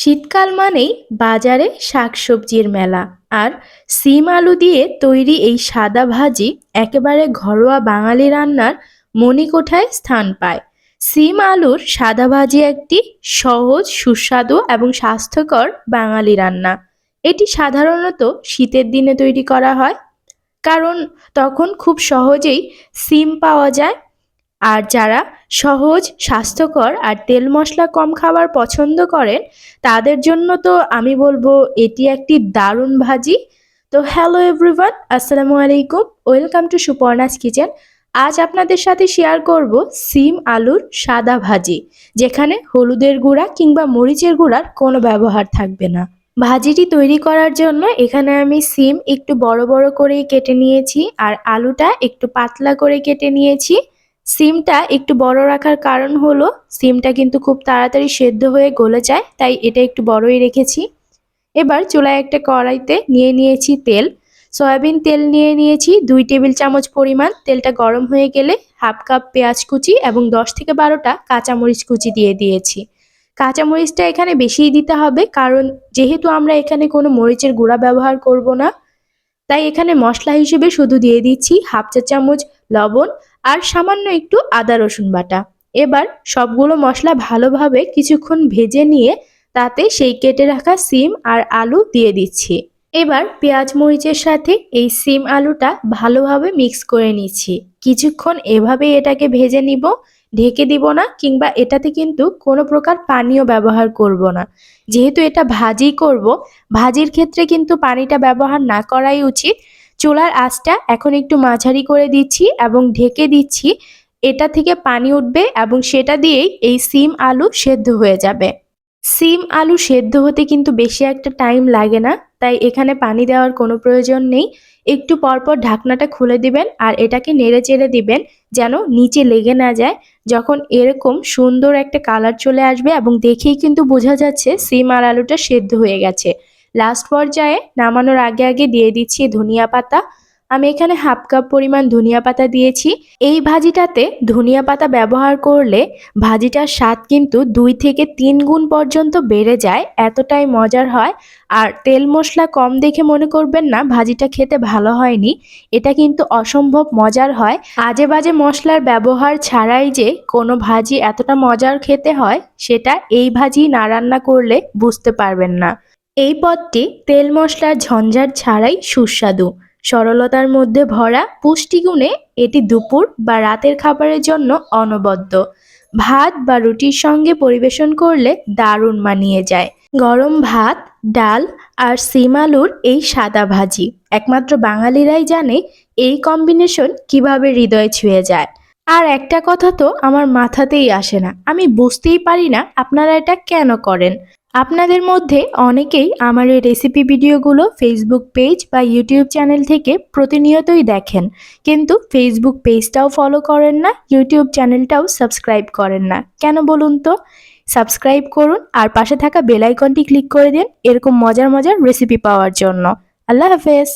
শীতকাল মানেই বাজারে শাকসবজির মেলা। আর সিম আলু দিয়ে তৈরি এই সাদা ভাজি একেবারে ঘরোয়া বাঙালি রান্নার মণিকোঠায় স্থান পায়। সিম আলুর সাদা ভাজি একটি সহজ, সুস্বাদু এবং স্বাস্থ্যকর বাঙালি রান্না। এটি সাধারণত শীতের দিনে তৈরি করা হয়, কারণ তখন খুব সহজেই সিম পাওয়া যায় আর যারা সহজ, স্বাস্থ্যকর আর তেল মশলা কম খাবার পছন্দ করেন, তাদের জন্য তো আমি বলব এটি একটি দারুণ ভাজি। তো হ্যালো এভরিওয়ান আসসালামু আলাইকুম ওয়েলকাম টু সুপর্ণাস কিচেন আজ আপনাদের সাথে শেয়ার করব সিম আলুর সাদা ভাজি, যেখানে হলুদের গুঁড়া কিংবা মরিচের গুঁড়ার কোনো ব্যবহার থাকবে না। ভাজিটি তৈরি করার জন্য এখানে আমি সিম একটু বড় বড় করেই কেটে নিয়েছি, আর আলুটা একটু পাতলা করে কেটে নিয়েছি। সিমটা একটু বড় রাখার কারণ হলো, সিমটা কিন্তু খুব তাড়াতাড়ি সেদ্ধ হয়ে গলে যায়, তাই এটা একটু বড়ই রেখেছি। এবার চুলায় একটা কড়াইতে নিয়ে নিয়েছি তেল। সয়াবিন তেল নিয়ে নিয়েছি দুই টেবিল চামচ পরিমাণ। তেলটা গরম হয়ে গেলে হাফ কাপ পেঁয়াজ কুচি এবং দশ থেকে বারোটা কাঁচামরিচ কুচি দিয়ে দিয়েছি। কাঁচামরিচটা এখানে বেশিই দিতে হবে, কারণ যেহেতু আমরা এখানে কোনো মরিচের গুঁড়া ব্যবহার করব না, তাই এখানে মশলা হিসেবে শুধু দিয়ে দিচ্ছি হাফ চা চামচ লবণ আর সামান্য একটু আদা, রসুন বাটা। এবার সবগুলো মশলা ভালোভাবে কিছুক্ষণ ভেজে নিয়ে তাতে সেই কেটে রাখা সিম আর আলু দিয়ে দিচ্ছি। এবার পেঁয়াজ মরিচের সাথে এই সিম আলুটা ভালোভাবে মিক্স করে নিচ্ছি। কিছুক্ষণ এভাবে এটাকে ভেজে নিব, ঢেকে দিব না কিংবা এটাতে কিন্তু কোনো প্রকার পানীয় ব্যবহার করব না। যেহেতু এটা ভাজি করব, ভাজির ক্ষেত্রে কিন্তু পানিটা ব্যবহার না করাই উচিত। চুলার আঁচটা এখন একটু মাঝারি করে দিচ্ছি এবং ঢেকে দিচ্ছি। এটা থেকে পানি উঠবে এবং সেটা দিয়েই এই সিম আলু সেদ্ধ হয়ে যাবে। সিম আলু সেদ্ধ হতে কিন্তু বেশি একটা টাইম লাগে না, তাই এখানে পানি দেওয়ার কোনো প্রয়োজন নেই। একটু পরপর ঢাকনাটা খুলে দিবেন আর এটাকে নেড়ে চেড়ে দিবেন যেন নিচে লেগে না যায়। যখন এরকম সুন্দর একটা কালার চলে আসবে এবং দেখেই কিন্তু বোঝা যাচ্ছে সিম আর আলুটা সেদ্ধ হয়ে গেছে। লাস্ট পর্যায়ে নামানোর আগে আগে দিয়ে দিচ্ছি ধনিয়া পাতা। আমি এখানে হাফ কাপ পরিমাণ ধনিয়া পাতা দিয়েছি। এই ভাজিটাতে ধনিয়া পাতা ব্যবহার করলে ভাজিটার স্বাদ কিন্তু দুই থেকে তিন গুণ পর্যন্ত বেড়ে যায়, এতটাই মজার হয়। আর তেল মশলা কম দেখে মনে করবেন না, ভাজিটা খেতে ভালো হয়নি। এটা কিন্তু অসম্ভব মজার হয়। আজে বাজে মশলার ব্যবহার ছাড়াই যে কোনো ভাজি এতটা মজার খেতে হয়, সেটা এই ভাজি না রান্না করলে বুঝতে পারবেন না। এই পদটি তেল মশলার ঝঞ্ঝাট ছাড়াই সুস্বাদু। সরলতার মধ্যে ভরা পুষ্টিগুণে এটি দুপুর বা রাতের খাবারের জন্য অনবদ্য। ভাত বা রুটির সঙ্গে পরিবেশন করলে দারুণ মানিয়ে যায়। গরম ভাত, ডাল আর সিম আলুর এই সাদা ভাজি একমাত্র বাঙালিরাই জানে এই কম্বিনেশন কীভাবে হৃদয় ছুঁয়ে যায়। আর একটা কথা তো আমার মাথাতেই আসে না, আমি বুঝতেই পারি না আপনারা এটা কেন করেন। আপনাদের মধ্যে অনেকেই আমার এই রেসিপি ভিডিওগুলো ফেসবুক পেজ বা ইউটিউব চ্যানেল থেকে প্রতিনিয়তই দেখেন। কিন্তু ফেসবুক পেজটাও ফলো করেন না ইউটিউব চ্যানেলটাও সাবস্ক্রাইব করেন না। কেন বলুন তো? সাবস্ক্রাইব করুন আর পাশে থাকা বেল আইকনটি ক্লিক করে দিন, এরকম মজার মজার রেসিপি পাওয়ার জন্য। আল্লাহ হাফেজ!